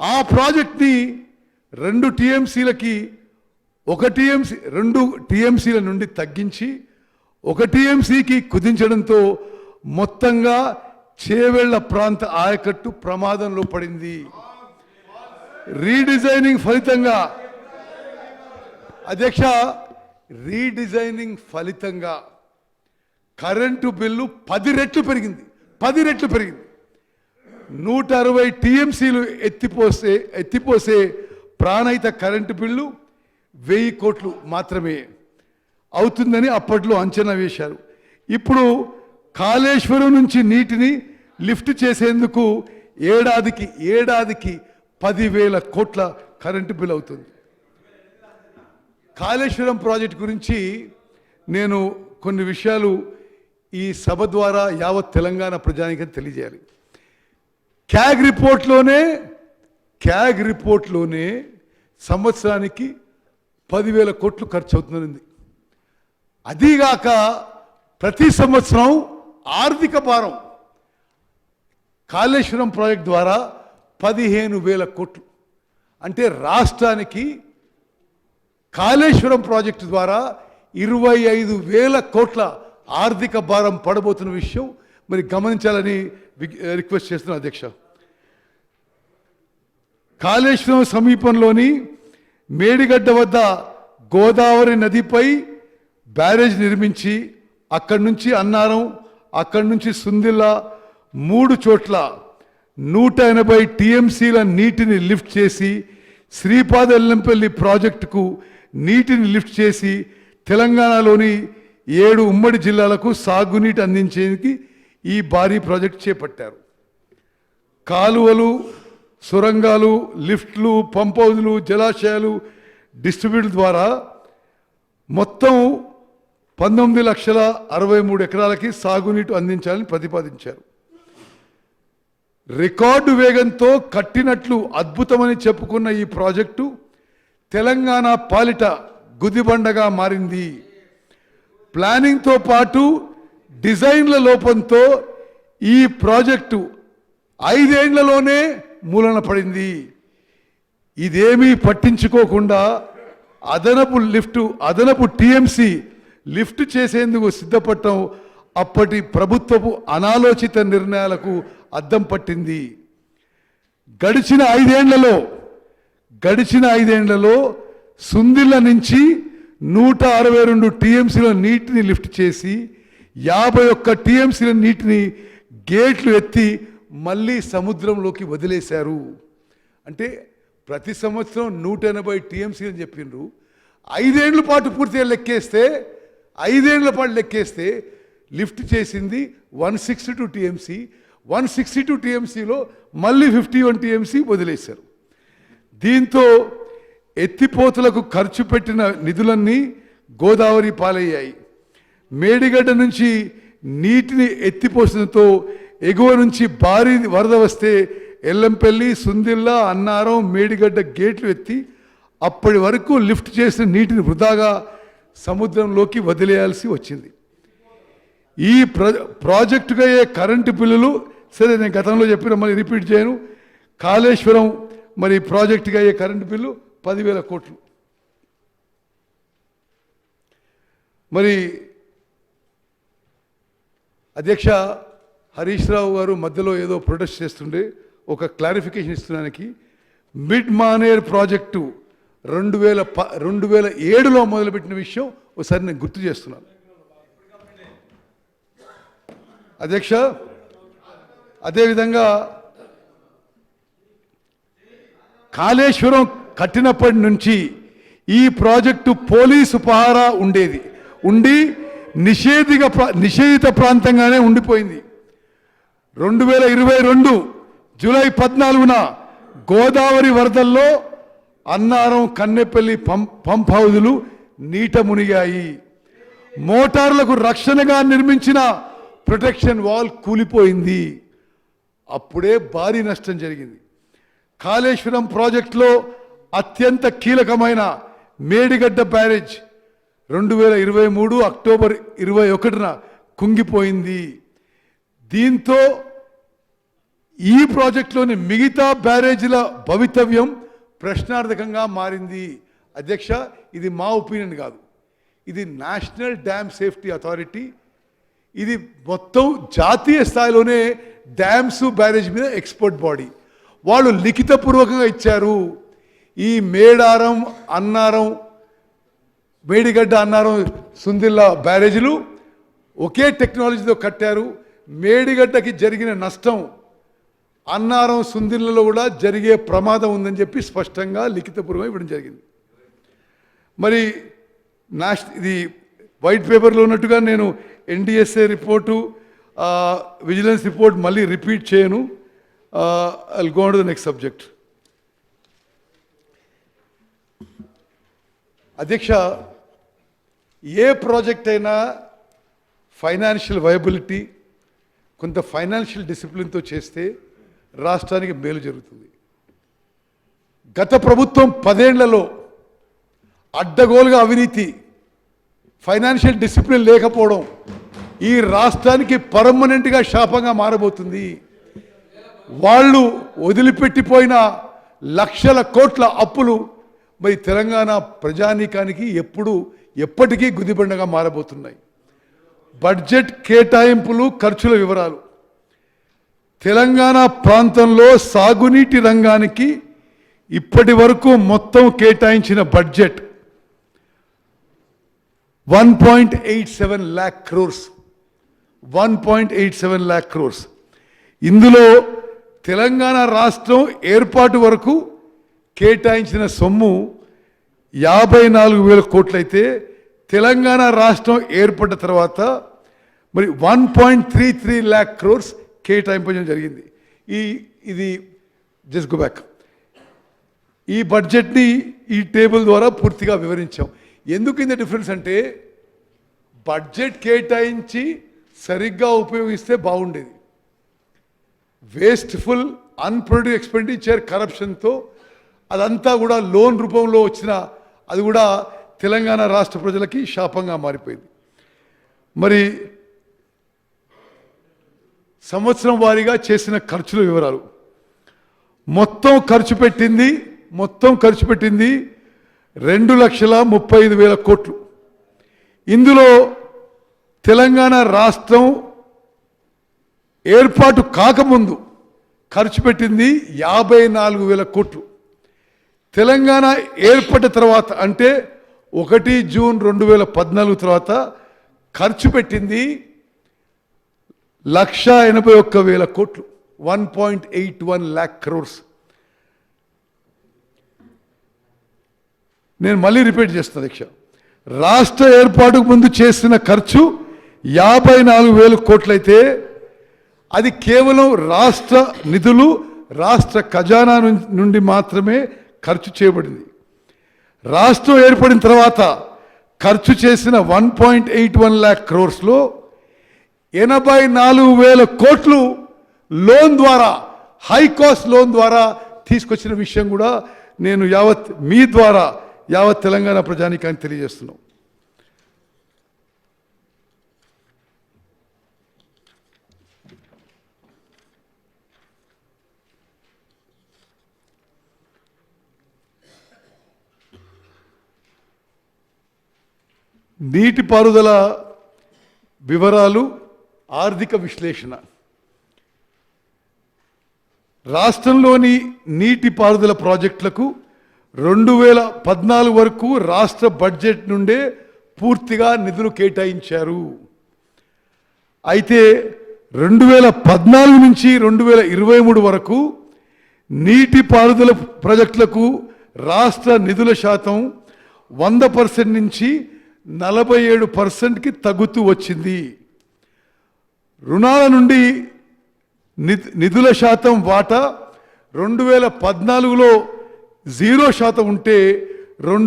ఆ ప్రాజెక్ట్ని రెండు టీఎంసీలకి ఒక టీఎంసీ రెండు టీఎంసీల నుండి తగ్గించి ఒక టీఎంసీకి కుదించడంతో మొత్తంగా చేవెళ్ళ ప్రాంత ఆయకట్టు ప్రమాదంలో పడింది. రీడిజైనింగ్ ఫలితంగా అధ్యక్ష రీడిజైనింగ్ ఫలితంగా కరెంటు బిల్లు పది రెట్లు పెరిగింది పది రెట్లు పెరిగింది. నూట అరవై టీఎంసీలు ఎత్తిపోసే ఎత్తిపోసే ప్రాణహిత కరెంటు బిల్లు వెయ్యి కోట్లు మాత్రమే అవుతుందని అప్పట్లో అంచనా వేశారు. ఇప్పుడు కాళేశ్వరం నుంచి నీటిని లిఫ్ట్ చేసేందుకు ఏడాదికి ఏడాదికి పదివేల కోట్ల కరెంటు బిల్ అవుతుంది. కాళేశ్వరం ప్రాజెక్ట్ గురించి నేను కొన్ని విషయాలు ఈ సభ ద్వారా యావత్ తెలంగాణ ప్రజానికి తెలియజేయాలి. క్యాగ్ రిపోర్ట్లోనే క్యాగ్ రిపోర్ట్లోనే సంవత్సరానికి పదివేల కోట్లు ఖర్చు అవుతుందనింది అదీగాక ప్రతి సంవత్సరం ఆర్థిక భారం కాళేశ్వరం ప్రాజెక్ట్ ద్వారా పదిహేను వేల కోట్లు. అంటే రాష్ట్రానికి కాళేశ్వరం ప్రాజెక్టు ద్వారా ఇరవై ఐదు వేల కోట్ల ఆర్థిక భారం పడబోతున్న విషయం మరి గమనించాలని రిక్వెస్ట్ చేస్తున్నా అధ్యక్ష. కాళేశ్వరం సమీపంలోని మేడిగడ్డ వద్ద గోదావరి నదిపై బ్యారేజ్ నిర్మించి అక్కడి నుంచి అన్నారం అక్కడి నుంచి సుందిల్లా మూడు చోట్ల నూట ఎనభై టీఎంసీల నీటిని లిఫ్ట్ చేసి శ్రీపాద ఎల్లంపల్లి ప్రాజెక్టుకు నీటిని లిఫ్ట్ చేసి తెలంగాణలోని ఏడు ఉమ్మడి జిల్లాలకు సాగునీటి అందించేందుకు ఈ భారీ ప్రాజెక్ట్ చేపట్టారు. కాలువలు సొరంగాలు లిఫ్ట్లు పంప్ హౌజులు జలాశయాలు డిస్ట్రిబ్యూట్ ద్వారా మొత్తం పంతొమ్మిది లక్షల అరవై మూడు ఎకరాలకి సాగునీటి అందించాలని ప్రతిపాదించారు. రికార్డు వేగంతో కట్టినట్లు అద్భుతమని చెప్పుకున్న ఈ ప్రాజెక్టు తెలంగాణ పాలిట గుదిబండగా మారింది. ప్లానింగ్తో పాటు డిజైన్ల లోపంతో ఈ ప్రాజెక్టు ఐదేండ్లలోనే మూలన పడింది. ఇదేమీ పట్టించుకోకుండా అదనపు లిఫ్ట్ అదనపు టీఎంసీ లిఫ్ట్ చేసేందుకు సిద్ధపడటం అప్పటి ప్రభుత్వపు అనాలోచిత నిర్ణయాలకు అద్దం పట్టింది. గడిచిన ఐదేండ్లలో గడిచిన ఐదేండ్లలో సుందిళ్ళ నుంచి నూట అరవై రెండు టీఎంసీల నీటిని లిఫ్ట్ చేసి యాభై ఒక్క టీఎంసీల నీటిని గేట్లు ఎత్తి మళ్ళీ సముద్రంలోకి వదిలేశారు. అంటే ప్రతి సంవత్సరం నూట ఎనభై టీఎంసీ అని చెప్పిండ్రు. ఐదేండ్ల పాటు పూర్తిగా లెక్కేస్తే ఐదేండ్ల పాటు లెక్కేస్తే లిఫ్ట్ చేసింది one sixty two TMC. One sixty two టీఎంసీలో మళ్ళీ ఫిఫ్టీ వన్ టీఎంసీ వదిలేశారు. దీంతో ఎత్తిపోతలకు ఖర్చు పెట్టిన నిధులన్నీ గోదావరి పాలయ్యాయి. మేడిగడ్డ నుంచి నీటిని ఎత్తిపోసడంతో ఎగువ నుంచి భారీ వరద వస్తే ఎల్లంపల్లి సుందిల్లా అన్నారం మేడిగడ్డ గేట్లు ఎత్తి అప్పటి వరకు లిఫ్ట్ చేసిన నీటిని వృధాగా సముద్రంలోకి వదిలేయాల్సి వచ్చింది. ఈ ప్ర ప్రాజెక్టుగా అయ్యే కరెంటు బిల్లులు సరే నేను గతంలో చెప్పిన మళ్ళీ రిపీట్ చేయను కాళేశ్వరం మరి ప్రాజెక్టుగా అయ్యే కరెంటు బిల్లు పదివేల కోట్లు. మరి అధ్యక్ష హరీష్ రావు గారు మధ్యలో ఏదో ప్రొటెస్ట్ చేస్తుండే. ఒక క్లారిఫికేషన్ ఇస్తున్నానికి మిడ్ మానేర్ ప్రాజెక్టు రెండు వేల ప రెండు వేల ఏడులో మొదలుపెట్టిన విషయం ఒకసారి నేను గుర్తు చేస్తున్నాను. అధ్యక్ష అదేవిధంగా కాళేశ్వరం కట్టినప్పటి నుంచి ఈ ప్రాజెక్టు పోలీసు పహారా ఉండేది. ఉండి నిషేధిక ప్రా- నిషేధిత ప్రాంతంగానే ఉండిపోయింది. రెండు వేల ఇరవై రెండు జూలై పద్నాలుగున గోదావరి వరదల్లో అన్నారం కన్నెపల్లి పంప్ పంప్ హౌజులు నీట మునిగాయి. మోటార్లకు రక్షణగా నిర్మించిన ప్రొటెక్షన్ వాల్ కూలిపోయింది. అప్పుడే భారీ నష్టం జరిగింది. కాళేశ్వరం ప్రాజెక్టులో అత్యంత కీలకమైన మేడిగడ్డ బ్యారేజ్ రెండు వేల ఇరవై మూడు అక్టోబర్ ఇరవై ఒకటిన కుంగిపోయింది. దీంతో ఈ ప్రాజెక్టులోని మిగతా బ్యారేజీల భవితవ్యం ప్రశ్నార్థకంగా మారింది. అధ్యక్ష ఇది మా ఒపీనియన్ కాదు. ఇది నేషనల్ డ్యామ్ సేఫ్టీ అథారిటీ. ఇది మొత్తం జాతీయ స్థాయిలోనే డ్యామ్స్ బ్యారేజ్ మీద ఎక్స్పర్ట్ బాడీ. వాళ్ళు లిఖితపూర్వకంగా ఇచ్చారు. ఈ మేడారం అన్నారం మేడిగడ్డ అన్నారం సుందిల్లా బ్యారేజీలు. ఒకే టెక్నాలజీతో కట్టారు. మేడిగడ్డకి జరిగిన నష్టం అన్నారం సుందిల్లలో కూడా జరిగే ప్రమాదం ఉందని చెప్పి స్పష్టంగా లిఖితపూర్వం ఇవ్వడం జరిగింది. మరి నాష్ ఇది వైట్ పేపర్లో ఉన్నట్టుగా నేను ఎన్డిఎస్ఏ రిపోర్టు విజిలెన్స్ రిపోర్ట్ మళ్ళీ రిపీట్ చేయను. I go to the next subject అధ్యక్ష ఏ ప్రాజెక్ట్ అయినా ఫైనాన్షియల్ వయబిలిటీ కొంత ఫైనాన్షియల్ డిసిప్లిన్తో చేస్తే రాష్ట్రానికి మేలు జరుగుతుంది. గత ప్రభుత్వం పదేళ్ళలో అడ్డగోలుగా అవినీతి ఫైనాన్షియల్ డిసిప్లిన్ లేకపోవడం ఈ రాష్ట్రానికి పర్మనెంట్గా శాపంగా మారబోతుంది. వాళ్ళు వదిలిపెట్టిపోయిన లక్షల కోట్ల అప్పులు మరి తెలంగాణ ప్రజానీకానికి ఎప్పుడు ఎప్పటికీ గుదిబండగా మారబోతున్నాయి. బడ్జెట్ కేటాయింపులు ఖర్చుల వివరాలు. తెలంగాణ ప్రాంతంలో సాగునీటి రంగానికి ఇప్పటి వరకు మొత్తం కేటాయించిన budget one point eight seven lakh crores. One point eight seven lakh crores. ఇందులో తెలంగాణ రాష్ట్రం ఏర్పాటు వరకు కేటాయించిన సొమ్ము యాభై నాలుగు వేల కోట్లయితే తెలంగాణ రాష్ట్రం ఏర్పడ్డ తర్వాత మరి one point three three lakh crores కేటాయింపడం జరిగింది. ఈ ఇది జస్ట్ గో బ్యాక్. ఈ బడ్జెట్ని ఈ టేబుల్ ద్వారా పూర్తిగా వివరించాం. ఎందుకు ఇంత డిఫరెన్స్ అంటే బడ్జెట్ కేటాయించి సరిగ్గా ఉపయోగిస్తే బాగుండేది. వేస్ట్ఫుల్ అన్ప్రొడ్యూ ఎక్స్పెండిచర్ కరప్షన్తో అదంతా కూడా లోన్ రూపంలో వచ్చిన అది కూడా తెలంగాణ రాష్ట్ర ప్రజలకి శాపంగా మారిపోయింది. మరి సంవత్సరం వారీగా చేసిన ఖర్చుల వివరాలు. మొత్తం ఖర్చు పెట్టింది మొత్తం ఖర్చు పెట్టింది రెండు లక్షల ముప్పై ఐదు వేల కోట్లు. ఇందులో తెలంగాణ రాష్ట్రం ఏర్పాటు కాకముందు ఖర్చు పెట్టింది యాభై నాలుగు వేల కోట్లు. తెలంగాణ ఏర్పడిన తర్వాత అంటే ఒకటి జూన్ రెండు వేల పద్నాలుగు తర్వాత ఖర్చు పెట్టింది లక్ష ఎనభై ఒక్క వేల కోట్లు one point eight one lakh crores. నేను మళ్ళీ రిపీట్ చేస్తాను దీక్ష. రాష్ట్ర ఏర్పాటుకు ముందు చేసిన ఖర్చు యాభై నాలుగు వేల కోట్లయితే అది కేవలం రాష్ట్ర నిధులు రాష్ట్ర ఖజానా నుండి మాత్రమే ఖర్చు చేయబడింది. రాష్ట్రం ఏర్పడిన తర్వాత ఖర్చు చేసిన one point eight one lakh క్రోర్స్లో ఎనభై నాలుగు వేల కోట్లు లోన్ ద్వారా హై కాస్ట్ లోన్ ద్వారా తీసుకొచ్చిన విషయం కూడా నేను యావత్ మీ ద్వారా యావత్ తెలంగాణ ప్రజానికాన్ని తెలియజేస్తున్నాం. నీటిపారుదల వివరాలు ఆర్థిక విశ్లేషణ. రాష్ట్రంలోని నీటిపారుదల ప్రాజెక్టులకు రెండు వేల పద్నాలుగు వరకు రాష్ట్ర బడ్జెట్ నుండే పూర్తిగా నిధులు కేటాయించారు. అయితే రెండు వేల పద్నాలుగు నుంచి రెండు వేల ఇరవై మూడు వరకు నీటిపారుదల ప్రాజెక్టులకు రాష్ట్ర నిధుల శాతం వంద పర్సెంట్ నుంచి నలభై ఏడు పర్సెంట్కి తగ్గుతూ వచ్చింది. రుణాల నుండి ని- నిధుల శాతం వాటా రెండు వేల పద్నాలుగులో జీరో శాతం ఉంటే రెండు